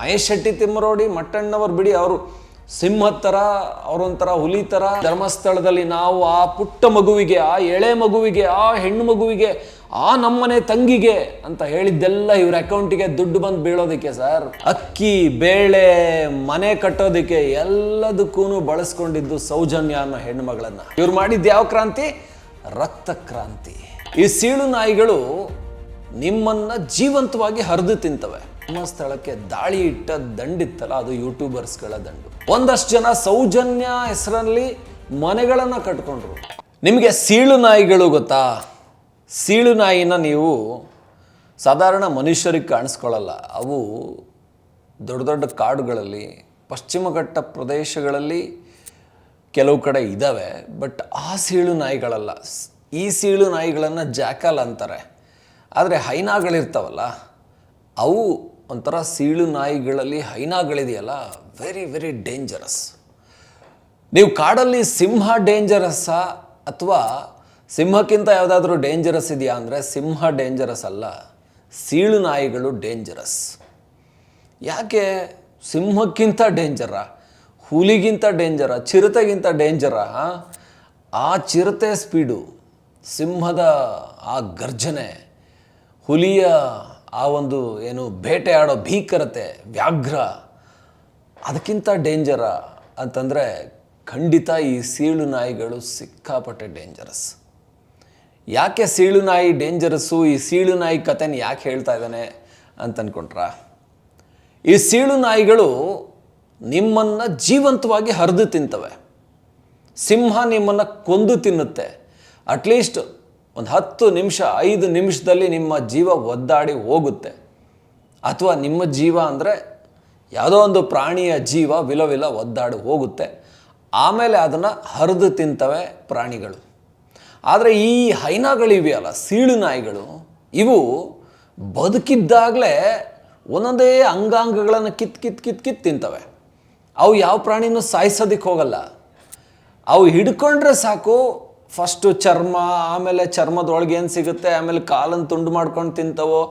ಮಹೇಶ್ ಶೆಟ್ಟಿ ತಿಮ್ಮರೋಡಿ, ಮಟ್ಟಣ್ಣವರು ಬಿಡಿ ಅವರು. ಸಿಂಹದ ಥರ ಅವರೊಂಥರ ಹುಲಿ ಥರ ಧರ್ಮಸ್ಥಳದಲ್ಲಿ ನಾವು ಆ ಪುಟ್ಟ ಮಗುವಿಗೆ, ಆ ಎಳೆ ಮಗುವಿಗೆ, ಆ ಹೆಣ್ಣು ಮಗುವಿಗೆ, ಆ ನಮ್ಮನೆ ತಂಗಿಗೆ ಅಂತ ಹೇಳಿದ್ದೆಲ್ಲ ಇವ್ರ ಅಕೌಂಟಿಗೆ ದುಡ್ಡು ಬಂದು ಬೀಳೋದಕ್ಕೆ ಸರ್. ಅಕ್ಕಿ, ಬೇಳೆ, ಮನೆ ಕಟ್ಟೋದಕ್ಕೆ ಎಲ್ಲದಕ್ಕೂ ಬಳಸ್ಕೊಂಡಿದ್ದು ಸೌಜನ್ಯ ಅನ್ನೋ ಹೆಣ್ಣು ಮಗಳನ್ನ ಇವ್ರು ಮಾಡಿದ್ದು ಯಾವ ಕ್ರಾಂತಿ? ರಕ್ತ ಕ್ರಾಂತಿ. ಈ ಸೀಳು ನಾಯಿಗಳು ನಿಮ್ಮನ್ನ ಜೀವಂತವಾಗಿ ಹರಿದು ತಿಂತವೆ. ನಮ್ಮ ಸ್ಥಳಕ್ಕೆ ದಾಳಿ ಇಟ್ಟ ದಂಡಿತ್ತಲ್ಲ, ಅದು ಯೂಟ್ಯೂಬರ್ಸ್ಗಳ ದಂಡು. ಒಂದಷ್ಟು ಜನ ಸೌಜನ್ಯ ಹೆಸರಲ್ಲಿ ಮನೆಗಳನ್ನು ಕಟ್ಕೊಂಡ್ರು. ನಿಮಗೆ ಸೀಳು ನಾಯಿಗಳು ಗೊತ್ತಾ? ಸೀಳು ನಾಯಿನ ನೀವು ಸಾಧಾರಣ ಮನುಷ್ಯರಿಗೆ ಕಾಣಿಸ್ಕೊಳ್ಳಲ್ಲ. ಅವು ದೊಡ್ಡ ದೊಡ್ಡ ಕಾಡುಗಳಲ್ಲಿ, ಪಶ್ಚಿಮ ಘಟ್ಟ ಪ್ರದೇಶಗಳಲ್ಲಿ ಕೆಲವು ಕಡೆ ಇದ್ದಾವೆ ಬಟ್ ಆ ಸೀಳು ನಾಯಿಗಳಲ್ಲ. ಈ ಸೀಳು ನಾಯಿಗಳನ್ನು ಜಾಕಲ್ ಅಂತಾರೆ. ಆದರೆ ಹೈನಾಗಳಿರ್ತಾವಲ್ಲ, ಅವು ಒಂಥರ ಸೀಳು ನಾಯಿಗಳಲ್ಲಿ ಹೈನಾಗಳಿದೆಯಲ್ಲ ವೆರಿ ವೆರಿ ಡೇಂಜರಸ್ ನೀವು ಕಾಡಲ್ಲಿ ಸಿಂಹ ಡೇಂಜರಸ್ಸಾ ಅಥವಾ ಸಿಂಹಕ್ಕಿಂತ ಯಾವುದಾದ್ರೂ ಡೇಂಜರಸ್ ಇದೆಯಾ ಅಂದರೆ ಸಿಂಹ ಡೇಂಜರಸ್ ಅಲ್ಲ, ಸೀಳು ನಾಯಿಗಳು ಡೇಂಜರಸ್ ಯಾಕೆ? ಸಿಂಹಕ್ಕಿಂತ ಡೇಂಜರ ಹುಲಿಗಿಂತ ಡೇಂಜರ ಚಿರತೆಗಿಂತ ಡೇಂಜರ ಆ? ಚಿರತೆ ಸ್ಪೀಡು ಸಿಂಹದ ಆ ಗರ್ಜನೆ ಹುಲಿಯ ಆ ಒಂದು ಏನು ಬೇಟೆ ಆಡೋ ಭೀಕರತೆ, ವ್ಯಾಘ್ರ, ಅದಕ್ಕಿಂತ ಡೇಂಜರ ಅಂತಂದರೆ ಖಂಡಿತ ಈ ಸೀಳು ನಾಯಿಗಳು ಸಿಕ್ಕಾಪಟ್ಟೆ ಡೇಂಜರಸ್. ಯಾಕೆ ಸೀಳು ನಾಯಿ ಡೇಂಜರಸ್ಸು? ಈ ಸೀಳು ನಾಯಿ ಕಥೆನ ಯಾಕೆ ಹೇಳ್ತಾ ಇದ್ದಾನೆ ಅಂತ ಅನ್ಕೊಂಡ್ರಾ? ಈ ಸೀಳು ನಾಯಿಗಳು ನಿಮ್ಮನ್ನು ಜೀವಂತವಾಗಿ ಹರಿದು ತಿಂತವೆ. ಸಿಂಹ ನಿಮ್ಮನ್ನು ಕೊಂದು ತಿನ್ನುತ್ತೆ. ಅಟ್ಲೀಸ್ಟ್ ಒಂದು ಹತ್ತು ನಿಮಿಷ, ಐದು ನಿಮಿಷದಲ್ಲಿ ನಿಮ್ಮ ಜೀವ ಒದ್ದಾಡಿ ಹೋಗುತ್ತೆ. ಅಥವಾ ನಿಮ್ಮ ಜೀವ ಅಂದರೆ ಯಾವುದೋ ಒಂದು ಪ್ರಾಣಿಯ ಜೀವ ವಿಲವಿಲ ವಿಲ ಒದ್ದಾಡಿ ಹೋಗುತ್ತೆ. ಆಮೇಲೆ ಅದನ್ನು ಹರಿದು ತಿಂತವೆ ಪ್ರಾಣಿಗಳು. ಆದರೆ ಈ ಹೈನಾಗಳಿವೆಯಲ್ಲ ಸೀಳು ನಾಯಿಗಳು, ಇವು ಬದುಕಿದ್ದಾಗಲೇ ಒಂದೊಂದೇ ಅಂಗಾಂಗಗಳನ್ನು ಕಿತ್ ಕಿತ್ ಕಿತ್ ಕಿತ್ ತಿಂತವೆ. ಅವು ಯಾವ ಪ್ರಾಣಿನೂ ಸಾಯಿಸೋದಕ್ಕೆ ಹೋಗಲ್ಲ. ಅವು ಹಿಡ್ಕೊಂಡ್ರೆ ಸಾಕು ಫಸ್ಟು ಚರ್ಮ, ಆಮೇಲೆ ಚರ್ಮದೊಳಗೆ ಏನು ಸಿಗುತ್ತೆ, ಆಮೇಲೆ ಕಾಲನ್ನು ತುಂಡು ಮಾಡ್ಕೊಂಡು ತಿಂತವೋ,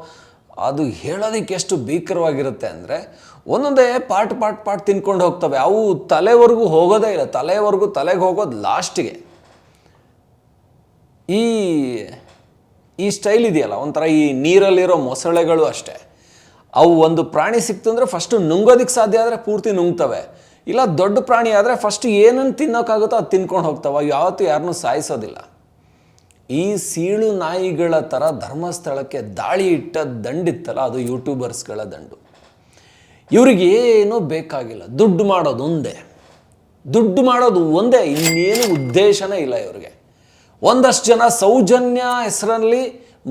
ಅದು ಹೇಳೋದಕ್ಕೆ ಎಷ್ಟು ಭೀಕರವಾಗಿರುತ್ತೆ ಅಂದರೆ ಒಂದೊಂದೇ ಪಾರ್ಟ್ ಪಾಟ್ ಪಾರ್ಟ್ ತಿನ್ಕೊಂಡು ಹೋಗ್ತವೆ. ಅವು ತಲೆವರೆಗೂ ಹೋಗೋದೇ ಇಲ್ಲ. ತಲೆವರೆಗೂ ತಲೆಗೆ ಹೋಗೋದು ಲಾಸ್ಟಿಗೆ. ಈ ಈ ಸ್ಟೈಲ್ ಇದೆಯಲ್ಲ, ಒಂಥರ ಈ ನೀರಲ್ಲಿರೋ ಮೊಸಳೆಗಳು ಅಷ್ಟೇ. ಅವು ಒಂದು ಪ್ರಾಣಿ ಸಿಕ್ತು ಅಂದರೆ ಫಸ್ಟು ನುಂಗೋದಕ್ಕೆ ಸಾಧ್ಯ ಆದರೆ ಪೂರ್ತಿ ನುಂಗ್ತವೆ. ಇಲ್ಲ ದೊಡ್ಡ ಪ್ರಾಣಿ ಆದರೆ ಫಸ್ಟ್ ಏನನ್ನು ತಿನ್ನೋಕ್ಕಾಗುತ್ತೋ ಅದು ತಿನ್ಕೊಂಡು ಹೋಗ್ತಾವ. ಯಾವತ್ತೂ ಯಾರನ್ನೂ ಸಾಯಿಸೋದಿಲ್ಲ. ಈ ಸೀಳು ನಾಯಿಗಳ ಥರ ಧರ್ಮಸ್ಥಳಕ್ಕೆ ದಾಳಿ ಇಟ್ಟ ದಂಡಿತ್ತಲ್ಲ, ಅದು ಯೂಟ್ಯೂಬರ್ಸ್ಗಳ ದಂಡು. ಇವ್ರಿಗೆ ಏನೂ ಬೇಕಾಗಿಲ್ಲ. ದುಡ್ಡು ಮಾಡೋದು ಒಂದೇ. ದುಡ್ಡು ಮಾಡೋದು ಒಂದೇ, ಇನ್ನೇನು ಉದ್ದೇಶನೇ ಇಲ್ಲ ಇವ್ರಿಗೆ. ಒಂದಷ್ಟು ಜನ ಸೌಜನ್ಯ ಹೆಸರಲ್ಲಿ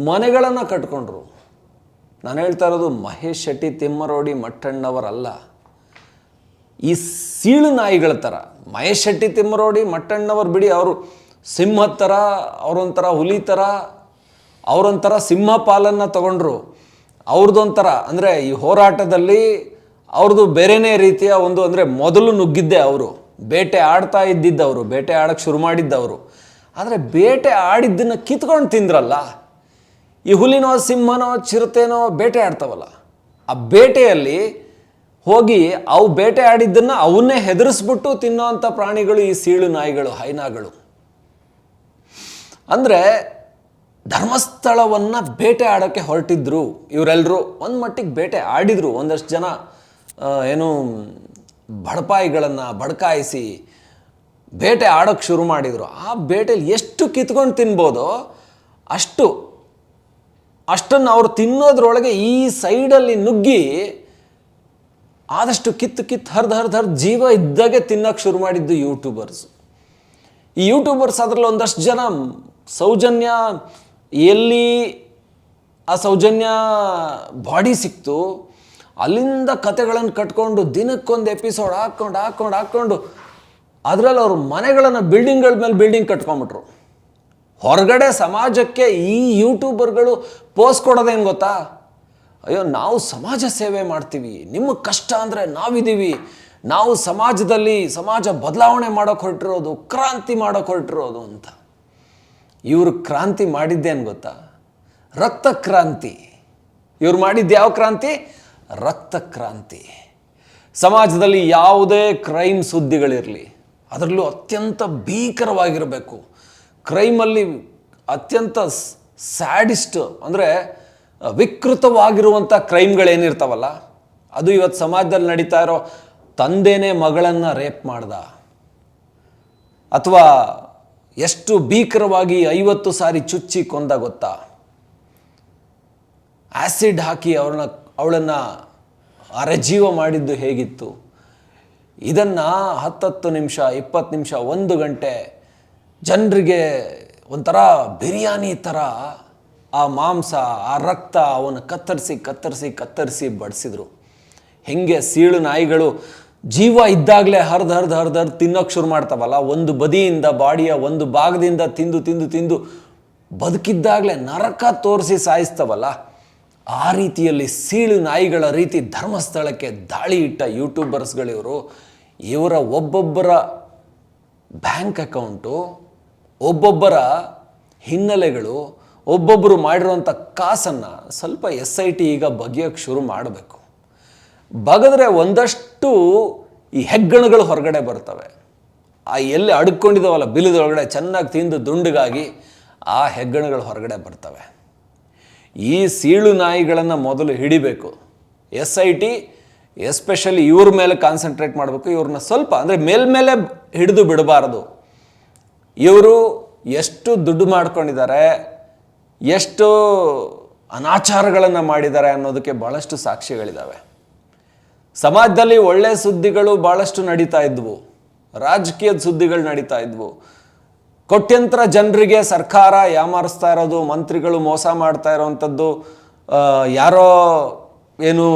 ಮನೆಗಳನ್ನು ಕಟ್ಕೊಂಡ್ರು. ನಾನು ಹೇಳ್ತಾ ಇರೋದು ಮಹೇಶ್ ಶೆಟ್ಟಿ ತಿಮ್ಮರೋಡಿ ಮಟ್ಟಣ್ಣವರಲ್ಲ ಈ ಸೀಳು ನಾಯಿಗಳ ಥರ ಮಹೇಶ್ ಶೆಟ್ಟಿ ತಿಮ್ಮರೋಡಿ ಮಟ್ಟಣ್ಣವ್ರು ಬಿಡಿ, ಅವರು ಸಿಂಹದ ಥರ ಅವರೊಂಥರ ಹುಲಿ ಥರ ಅವರೊಂಥರ ಸಿಂಹ ಪಾಲನ್ನು ತಗೊಂಡ್ರು. ಅವ್ರದ್ದೊಂಥರ ಅಂದರೆ ಈ ಹೋರಾಟದಲ್ಲಿ ಅವ್ರದ್ದು ಬೇರೆನೇ ರೀತಿಯ ಒಂದು ಅಂದರೆ ಮೊದಲು ನುಗ್ಗಿದ್ದೆ ಅವರು. ಬೇಟೆ ಆಡ್ತಾ ಇದ್ದಿದ್ದವರು ಬೇಟೆ ಆಡೋಕ್ಕೆ ಶುರು ಮಾಡಿದ್ದವರು ಆದರೆ ಬೇಟೆ ಆಡಿದ್ದನ್ನು ಕಿತ್ಕೊಂಡು ತಿಂದ್ರಲ್ಲ, ಈ ಹುಲಿನೋ, ಸಿಂಹನೋ, ಚಿರತೆನೋ ಬೇಟೆ ಆಡ್ತಾವಲ್ಲ. ಆ ಬೇಟೆಯಲ್ಲಿ ಹೋಗಿ ಅವು ಬೇಟೆ ಆಡಿದ್ದನ್ನು ಅವನ್ನೇ ಹೆದರಿಸ್ಬಿಟ್ಟು ತಿನ್ನೋವಂಥ ಪ್ರಾಣಿಗಳು ಈ ಸೀಳು ನಾಯಿಗಳು, ಹೈನಾಗಳು. ಅಂದರೆ ಧರ್ಮಸ್ಥಳವನ್ನು ಬೇಟೆ ಆಡೋಕ್ಕೆ ಹೊರಟಿದ್ರು. ಇವರೆಲ್ಲರೂ ಒಂದು ಮಟ್ಟಿಗೆ ಬೇಟೆ ಆಡಿದರು. ಒಂದಷ್ಟು ಜನ ಏನು ಬಡಪಾಯಿಗಳನ್ನು ಬಡಕಾಯಿಸಿ ಬೇಟೆ ಆಡೋಕ್ಕೆ ಶುರು ಮಾಡಿದರು. ಆ ಬೇಟೆಯಲ್ಲಿ ಎಷ್ಟು ಕಿತ್ಕೊಂಡು ತಿನ್ಬೋದೋ ಅಷ್ಟು ಅಷ್ಟನ್ನು ಅವರು ತಿನ್ನೋದ್ರೊಳಗೆ ಈ ಸೈಡಲ್ಲಿ ನುಗ್ಗಿ ಆದಷ್ಟು ಕಿತ್ತು ಕಿತ್ತು ಹರ್ದು ಹರ್ದು ಹರ್ದು ಜೀವ ಇದ್ದಾಗೆ ತಿನ್ನೋಕೆ ಶುರು ಮಾಡಿದ್ದು ಯೂಟ್ಯೂಬರ್ಸ್ ಈ ಯೂಟ್ಯೂಬರ್ಸ್ ಅದರಲ್ಲಿ ಒಂದಷ್ಟು ಜನ ಸೌಜನ್ಯ ಎಲ್ಲಿ ಆ ಸೌಜನ್ಯ ಬಾಡಿ ಸಿಕ್ತು, ಅಲ್ಲಿಂದ ಕತೆಗಳನ್ನು ಕಟ್ಕೊಂಡು ದಿನಕ್ಕೊಂದು ಎಪಿಸೋಡ್ ಹಾಕ್ಕೊಂಡು ಹಾಕ್ಕೊಂಡು ಹಾಕ್ಕೊಂಡು ಅದರಲ್ಲಿ ಅವ್ರ ಮನೆಗಳನ್ನು ಬಿಲ್ಡಿಂಗ್ಗಳ ಮೇಲೆ ಬಿಲ್ಡಿಂಗ್ ಕಟ್ಕೊಂಬಿಟ್ರು. ಹೊರಗಡೆ ಸಮಾಜಕ್ಕೆ ಈ ಯೂಟ್ಯೂಬರ್ಗಳು ಪೋಸ್ಟ್ ಕೊಡೋದೇನು ಗೊತ್ತಾ? ಅಯ್ಯೋ, ನಾವು ಸಮಾಜ ಸೇವೆ ಮಾಡ್ತೀವಿ. ನಿಮ್ಮ ಕಷ್ಟ ಅಂದರೆ ನಾವಿದ್ದೀವಿ. ನಾವು ಸಮಾಜದಲ್ಲಿ ಸಮಾಜ ಬದಲಾವಣೆ ಮಾಡೋಕೆ ಹೊರಟಿರೋದು, ಕ್ರಾಂತಿ ಮಾಡೋಕೆ ಹೊರಟಿರೋದು ಅಂತ. ಇವರು ಕ್ರಾಂತಿ ಮಾಡಿದ್ದೇನು ಗೊತ್ತಾ? ರಕ್ತ ಕ್ರಾಂತಿ. ಇವ್ರು ಮಾಡಿದ್ದು ಯಾವ ಕ್ರಾಂತಿ? ರಕ್ತ ಕ್ರಾಂತಿ. ಸಮಾಜದಲ್ಲಿ ಯಾವುದೇ ಕ್ರೈಮ್ ಸುದ್ದಿಗಳಿರಲಿ, ಅದರಲ್ಲೂ ಅತ್ಯಂತ ಭೀಕರವಾಗಿರಬೇಕು. ಕ್ರೈಮಲ್ಲಿ ಅತ್ಯಂತ ಸ್ಯಾಡಿಸ್ಟ್ ಅಂದರೆ ವಿಕೃತವಾಗಿರುವಂಥ ಕ್ರೈಮ್ಗಳೇನಿರ್ತಾವಲ್ಲ, ಅದು ಇವತ್ತು ಸಮಾಜದಲ್ಲಿ ನಡೀತಾ ಇರೋ ತಂದೆನೇ ಮಗಳನ್ನು ರೇಪ್ ಮಾಡ್ದ, ಅಥವಾ ಎಷ್ಟು ಭೀಕರವಾಗಿ ಐವತ್ತು ಸಾರಿ ಚುಚ್ಚಿ ಕೊಂದ ಗೊತ್ತಾ? ಆ್ಯಸಿಡ್ ಹಾಕಿ ಅವ್ರನ್ನ, ಅವಳನ್ನು ಅರೆಜೀವ ಮಾಡಿದ್ದು ಹೇಗಿತ್ತು? ಇದನ್ನು ಹತ್ತತ್ತು ನಿಮಿಷ, ಇಪ್ಪತ್ತು ನಿಮಿಷ, ಒಂದು ಗಂಟೆ ಜನರಿಗೆ ಒಂಥರ ಬಿರಿಯಾನಿ ಥರ ಆ ಮಾಂಸ, ಆ ರಕ್ತ ಅವನು ಕತ್ತರಿಸಿ ಕತ್ತರಿಸಿ ಕತ್ತರಿಸಿ ಬಡಿಸಿದ್ರು. ಹೆಂಗೆ ಸೀಳು ನಾಯಿಗಳು ಜೀವ ಇದ್ದಾಗಲೇ ಹರಿದು ಹರಿದು ಹರಿದು ಹರಿದು ತಿನ್ನೋಕೆ ಶುರು ಮಾಡ್ತಾವಲ್ಲ, ಒಂದು ಬದಿಯಿಂದ ಬಾಡಿಯ ಒಂದು ಭಾಗದಿಂದ ತಿಂದು ತಿಂದು ತಿಂದು ಬದುಕಿದ್ದಾಗಲೇ ನರಕ ತೋರಿಸಿ ಸಾಯಿಸ್ತಾವಲ್ಲ, ಆ ರೀತಿಯಲ್ಲಿ ಸೀಳು ನಾಯಿಗಳ ರೀತಿ ಧರ್ಮಸ್ಥಳಕ್ಕೆ ದಾಳಿ ಇಟ್ಟ ಯೂಟ್ಯೂಬರ್ಸ್ಗಳಿವರು, ಇವರ ಒಬ್ಬೊಬ್ಬರ ಬ್ಯಾಂಕ್ ಅಕೌಂಟು, ಒಬ್ಬೊಬ್ಬರ ಹಿನ್ನೆಲೆಗಳು ಒಬ್ಬೊಬ್ಬರು ಮಾಡಿರುವಂಥ ಕಾಸನ್ನು ಸ್ವಲ್ಪ ಎಸ್ ಐ ಟಿ ಈಗ ಬಗೆಯೋಕ್ಕೆ ಶುರು ಮಾಡಬೇಕು. ಬಗೆದ್ರೆ ಒಂದಷ್ಟು ಈ ಹೆಗ್ಗಣಗಳು ಹೊರಗಡೆ ಬರ್ತವೆ. ಆ ಎಲ್ಲಿ ಅಡ್ಕೊಂಡಿದ್ದಾವಲ್ಲ ಬಿಲದೊಳಗಡೆ ಚೆನ್ನಾಗಿ ತಿಂದು ದುಂಡುಗಾಗಿ ಆ ಹೆಗ್ಗಣಗಳು ಹೊರಗಡೆ ಬರ್ತವೆ. ಈ ಸೀಳು ನಾಯಿಗಳನ್ನು ಮೊದಲು ಹಿಡಿಬೇಕು. ಎಸ್ ಐ ಟಿ ಎಸ್ಪೆಷಲಿ ಇವ್ರ ಮೇಲೆ ಕಾನ್ಸಂಟ್ರೇಟ್ ಮಾಡಬೇಕು. ಇವ್ರನ್ನ ಸ್ವಲ್ಪ ಅಂದರೆ ಮೇಲ್ಮೇಲೆ ಹಿಡಿದು ಬಿಡಬಾರ್ದು. ಇವರು ಎಷ್ಟು ದುಡ್ಡು ಮಾಡ್ಕೊಂಡಿದ್ದಾರೆ ಎಷ್ಟು ಅನಾಚಾರಗಳನ್ನು ಮಾಡಿದ್ದಾರೆ ಅನ್ನೋದಕ್ಕೆ ಭಾಳಷ್ಟು ಸಾಕ್ಷಿಗಳಿದ್ದಾವೆ ಸಮಾಜದಲ್ಲಿ ಒಳ್ಳೆಯ ಸುದ್ದಿಗಳು ಭಾಳಷ್ಟು ನಡೀತಾ ಇದ್ವು. ರಾಜಕೀಯದ ಸುದ್ದಿಗಳು ನಡೀತಾ ಇದ್ವು. ಕೋಟ್ಯಂತರ ಜನರಿಗೆ ಸರ್ಕಾರ ಯಾಮಾರಿಸ್ತಾ ಇರೋದು, ಮಂತ್ರಿಗಳು ಮೋಸ ಮಾಡ್ತಾ ಇರೋವಂಥದ್ದು ಯಾರೋ ಏನು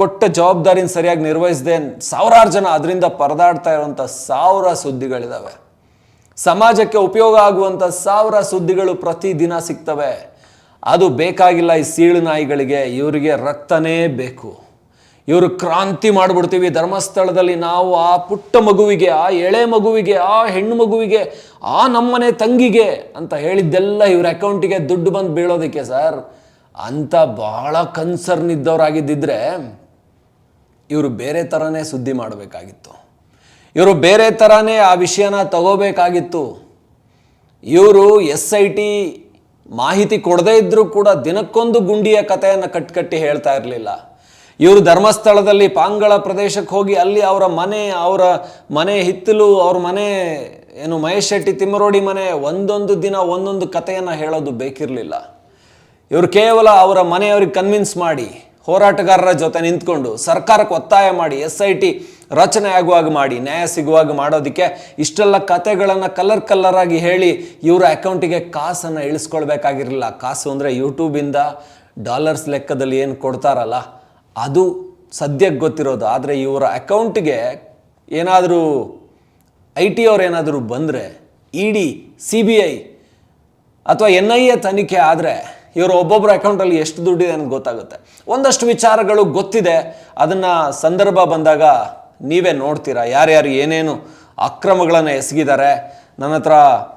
ಕೊಟ್ಟ ಜವಾಬ್ದಾರಿನ ಸರಿಯಾಗಿ ನಿರ್ವಹಿಸದೆ ಸಾವಿರಾರು ಜನ ಅದರಿಂದ ಪರದಾಡ್ತಾ ಇರುವಂಥ ಸಾವಿರ ಸುದ್ದಿಗಳಿದ್ದಾವೆ ಸಮಾಜಕ್ಕೆ ಉಪಯೋಗ ಆಗುವಂಥ ಸಾವಿರ ಸುದ್ದಿಗಳು ಪ್ರತಿದಿನ ಸಿಗ್ತವೆ. ಅದು ಬೇಕಾಗಿಲ್ಲ ಈ ಸೀಳು ನಾಯಿಗಳಿಗೆ. ಇವರಿಗೆ ರಕ್ತನೇ ಬೇಕು. ಇವರು ಕ್ರಾಂತಿ ಮಾಡಿಬಿಡ್ತೀವಿ. ಧರ್ಮಸ್ಥಳದಲ್ಲಿ ನಾವು ಆ ಪುಟ್ಟ ಮಗುವಿಗೆ, ಆ ಎಳೆ ಮಗುವಿಗೆ, ಆ ಹೆಣ್ಣು ಮಗುವಿಗೆ, ಆ ನಮ್ಮನೆ ತಂಗಿಗೆ ಅಂತ ಹೇಳಿದ್ದೆಲ್ಲ ಇವ್ರ ಅಕೌಂಟಿಗೆ ದುಡ್ಡು ಬಂದು ಬೀಳೋದಕ್ಕೆ ಸರ್, ಅಂತ ಭಾಳ ಕನ್ಸರ್ನ್ ಇದ್ದವರಾಗಿದ್ದಿದ್ರೆ ಇವರು ಬೇರೆ ಥರನೇ ಸುದ್ದಿ ಮಾಡಬೇಕಾಗಿತ್ತು. ಇವರು ಬೇರೆ ಥರನೇ ಆ ವಿಷಯನ ತಗೋಬೇಕಾಗಿತ್ತು. ಇವರು ಎಸ್ ಐ ಟಿ ಮಾಹಿತಿ ಕೊಡದೇ ಇದ್ದರೂ ಕೂಡ ದಿನಕ್ಕೊಂದು ಗುಂಡಿಯ ಕಥೆಯನ್ನು ಕಟ್ಕಟ್ಟಿ ಹೇಳ್ತಾ ಇರಲಿಲ್ಲ. ಇವರು ಧರ್ಮಸ್ಥಳದಲ್ಲಿ ಪಾಂಗಳ ಪ್ರದೇಶಕ್ಕೆ ಹೋಗಿ ಅಲ್ಲಿ ಅವರ ಮನೆ ಅವರ ಮನೆ ಹಿತ್ತಲು, ಅವ್ರ ಮನೆ, ಏನು ಮಹೇಶ್ ಶೆಟ್ಟಿ ತಿಮ್ಮರೋಡಿ ಮನೆ ಒಂದೊಂದು ದಿನ ಒಂದೊಂದು ಕಥೆಯನ್ನು ಹೇಳೋದು ಬೇಕಿರಲಿಲ್ಲ. ಇವರು ಕೇವಲ ಅವರ ಮನೆಯವ್ರಿಗೆ ಕನ್ವಿನ್ಸ್ ಮಾಡಿ, ಹೋರಾಟಗಾರರ ಜೊತೆ ನಿಂತ್ಕೊಂಡು ಸರ್ಕಾರಕ್ಕೆ ಒತ್ತಾಯ ಮಾಡಿ, ಎಸ್ ಐ ಟಿ ರಚನೆ ಆಗುವಾಗ ಮಾಡಿ, ನ್ಯಾಯ ಸಿಗುವಾಗ ಮಾಡೋದಕ್ಕೆ ಇಷ್ಟೆಲ್ಲ ಕತೆಗಳನ್ನು ಕಲರ್ ಕಲರ್ ಆಗಿ ಹೇಳಿ ಇವರ ಅಕೌಂಟಿಗೆ ಕಾಸನ್ನು ಇಳಿಸ್ಕೊಳ್ಬೇಕಾಗಿರಲಿಲ್ಲ. ಕಾಸು ಅಂದರೆ ಯೂಟ್ಯೂಬಿಂದ ಡಾಲರ್ಸ್ ಲೆಕ್ಕದಲ್ಲಿ ಏನು ಕೊಡ್ತಾರಲ್ಲ, ಅದು ಸದ್ಯಕ್ಕೆ ಗೊತ್ತಿರೋದು. ಆದರೆ ಇವರ ಅಕೌಂಟಿಗೆ ಏನಾದರೂ ಐ ಟಿ ಅವ್ರು ಏನಾದರೂ ಬಂದರೆ E D C B I ಅಥವಾ ಎನ್ ಐ ಎ ತನಿಖೆ ಆದರೆ ಇವರು ಒಬ್ಬೊಬ್ಬರ ಅಕೌಂಟಲ್ಲಿ ಎಷ್ಟು ದುಡ್ಡಿದೆ ಅನ್ನೋದು ಗೊತ್ತಾಗುತ್ತೆ. ಒಂದಷ್ಟು ವಿಚಾರಗಳು ಗೊತ್ತಿದೆ. ಅದನ್ನು ಸಂದರ್ಭ ಬಂದಾಗ ನೀವೇ ನೋಡ್ತೀರಾ? ಯಾರ್ಯಾರು ಏನೇನು ಅಕ್ರಮಗಳನ್ನು ಎಸಗಿದ್ದಾರೆ? ನನ್ನ ಹತ್ರ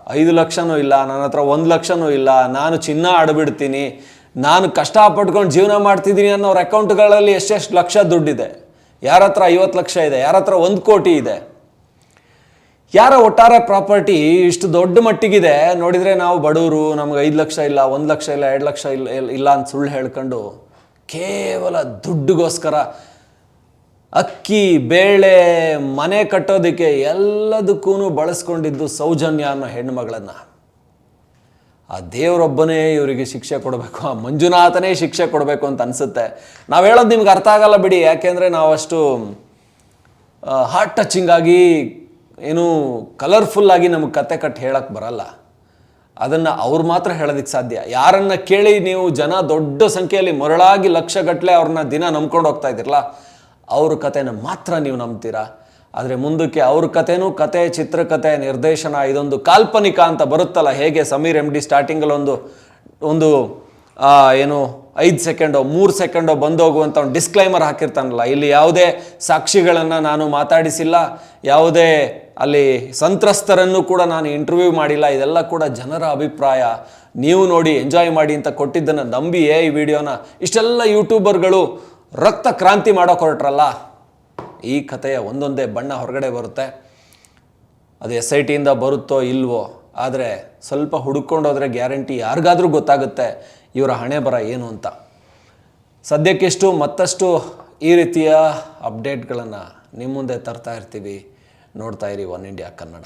ಐದು ಲಕ್ಷನೂ ಇಲ್ಲ, ನನ್ನ ಹತ್ರ ಒಂದು ಲಕ್ಷನೂ ಇಲ್ಲ, ನಾನು ಚಿನ್ನ ಆಡ್ಬಿಡ್ತೀನಿ, ನಾನು ಕಷ್ಟಪಟ್ಕೊಂಡು ಜೀವನ ಮಾಡ್ತಿದ್ದೀನಿ ಅನ್ನೋರ ಅಕೌಂಟ್ಗಳಲ್ಲಿ ಎಷ್ಟೆಷ್ಟು ಲಕ್ಷ ದುಡ್ಡಿದೆ? ಯಾರ ಹತ್ರ ಐವತ್ತು ಲಕ್ಷ ಇದೆ? ಯಾರ ಹತ್ರ ಒಂದು ಕೋಟಿ ಇದೆ? ಯಾರ ಒಟ್ಟಾರೆ ಪ್ರಾಪರ್ಟಿ ಇಷ್ಟು ದೊಡ್ಡ ಮಟ್ಟಿಗಿದೆ? ನೋಡಿದರೆ ನಾವು ಬಡವರು ನಮ್ಗೆ ಐದು ಲಕ್ಷ ಇಲ್ಲ, ಒಂದು ಲಕ್ಷ ಇಲ್ಲ, ಎರಡು ಲಕ್ಷ ಇಲ್ಲ ಇಲ್ಲ- ಇಲ್ಲ ಅಂತ ಸುಳ್ಳು ಹೇಳ್ಕೊಂಡು ಕೇವಲ ದುಡ್ಡಿಗೋಸ್ಕರ ಅಕ್ಕಿ, ಬೇಳೆ, ಮನೆ ಕಟ್ಟೋದಕ್ಕೆ ಎಲ್ಲದಕ್ಕೂ ಬಳಸ್ಕೊಂಡಿದ್ದು ಸೌಜನ್ಯ ಅನ್ನೋ ಹೆಣ್ಣುಮಗಳನ್ನು. ಆ ದೇವರೊಬ್ಬನೇ ಇವರಿಗೆ ಶಿಕ್ಷೆ ಕೊಡಬೇಕು, ಆ ಮಂಜುನಾಥನೇ ಶಿಕ್ಷೆ ಕೊಡಬೇಕು ಅಂತ ಅನಿಸುತ್ತೆ. ನಾವು ಹೇಳೋದು ನಿಮ್ಗೆ ಅರ್ಥ ಆಗಲ್ಲ ಬಿಡಿ, ಯಾಕೆಂದರೆ ನಾವಷ್ಟು ಹಾರ್ಟ್ ಟಚಿಂಗ್ ಆಗಿ ಏನು ಕಲರ್ಫುಲ್ ಆಗಿ ನಮಗೆ ಕತೆ ಕಟ್ಟಿ ಹೇಳಕ್ಕೆ ಬರಲ್ಲ. ಅದನ್ನು ಅವ್ರು ಮಾತ್ರ ಹೇಳೋದಕ್ಕೆ ಸಾಧ್ಯ. ಯಾರನ್ನ ಕೇಳಿ ನೀವು ಜನ ದೊಡ್ಡ ಸಂಖ್ಯೆಯಲ್ಲಿ ಮರಳಾಗಿ ಲಕ್ಷಗಟ್ಟಲೆ ಅವ್ರನ್ನ ದಿನ ನಂಬ್ಕೊಂಡು ಹೋಗ್ತಾ ಇದ್ದೀರಲ್ಲ ಅವ್ರ ಕಥೆನ ಮಾತ್ರ ನೀವು ನಂಬ್ತೀರಾ? ಆದರೆ ಮುಂದಕ್ಕೆ ಅವ್ರ ಕಥೆನೂ ಕತೆ ಚಿತ್ರಕಥೆ, ನಿರ್ದೇಶನ, ಇದೊಂದು ಕಾಲ್ಪನಿಕ ಅಂತ ಬರುತ್ತಲ್ಲ. ಹೇಗೆ ಸಮೀರ್ ಎಂ ಡಿ ಸ್ಟಾರ್ಟಿಂಗಲ್ಲಿ ಒಂದು ಒಂದು ಏನು, ಐದು ಸೆಕೆಂಡೋ, ಮೂರು ಸೆಕೆಂಡೋ ಬಂದೋಗುವಂಥ ಒಂದು ಡಿಸ್ಕ್ಲೈಮರ್ ಹಾಕಿರ್ತಾನಲ್ಲ. ಇಲ್ಲಿ ಯಾವುದೇ ಸಾಕ್ಷಿಗಳನ್ನು ನಾನು ಮಾತಾಡಿಸಿಲ್ಲ, ಯಾವುದೇ ಅಲ್ಲಿ ಸಂತ್ರಸ್ತರನ್ನು ಕೂಡ ನಾನು ಇಂಟರ್ವ್ಯೂ ಮಾಡಿಲ್ಲ, ಇದೆಲ್ಲ ಕೂಡ ಜನರ ಅಭಿಪ್ರಾಯ. ನೀವು ನೋಡಿ ಎಂಜಾಯ್ ಮಾಡಿ ಅಂತ ಕೊಟ್ಟಿದ್ದನ್ನು ನಂಬಿಯೇ ಈ ವಿಡಿಯೋನ. ಇಷ್ಟೆಲ್ಲ ಯೂಟ್ಯೂಬರ್ಗಳು ರಕ್ತ ಕ್ರಾಂತಿ ಮಾಡೋಕೆ ಹೊರಟ್ರಲ್ಲ? ಈ ಕಥೆಯ ಒಂದೊಂದೇ ಬಣ್ಣ ಹೊರಗಡೆ ಬರುತ್ತೆ. ಅದು ಎಸ್ ಐ ಟಿಯಿಂದ ಬರುತ್ತೋ ಇಲ್ವೋ, ಆದರೆ ಸ್ವಲ್ಪ ಹುಡುಕೊಂಡೋದ್ರೆ ಗ್ಯಾರಂಟಿ ಯಾರಿಗಾದರೂ ಗೊತ್ತಾಗುತ್ತೆ ಇವರ ಹಣೆ ಬರ ಏನು ಅಂತ. ಸದ್ಯಕ್ಕೆಷ್ಟು ಮತ್ತಷ್ಟು ಈ ರೀತಿಯ ಅಪ್ಡೇಟ್ಗಳನ್ನು ನಿಮ್ಮ ಮುಂದೆ ತರ್ತಾ ಇರ್ತೀವಿ. ನೋಡ್ತಾ ಇರಿ ಒನ್ ಇಂಡಿಯಾ ಕನ್ನಡ.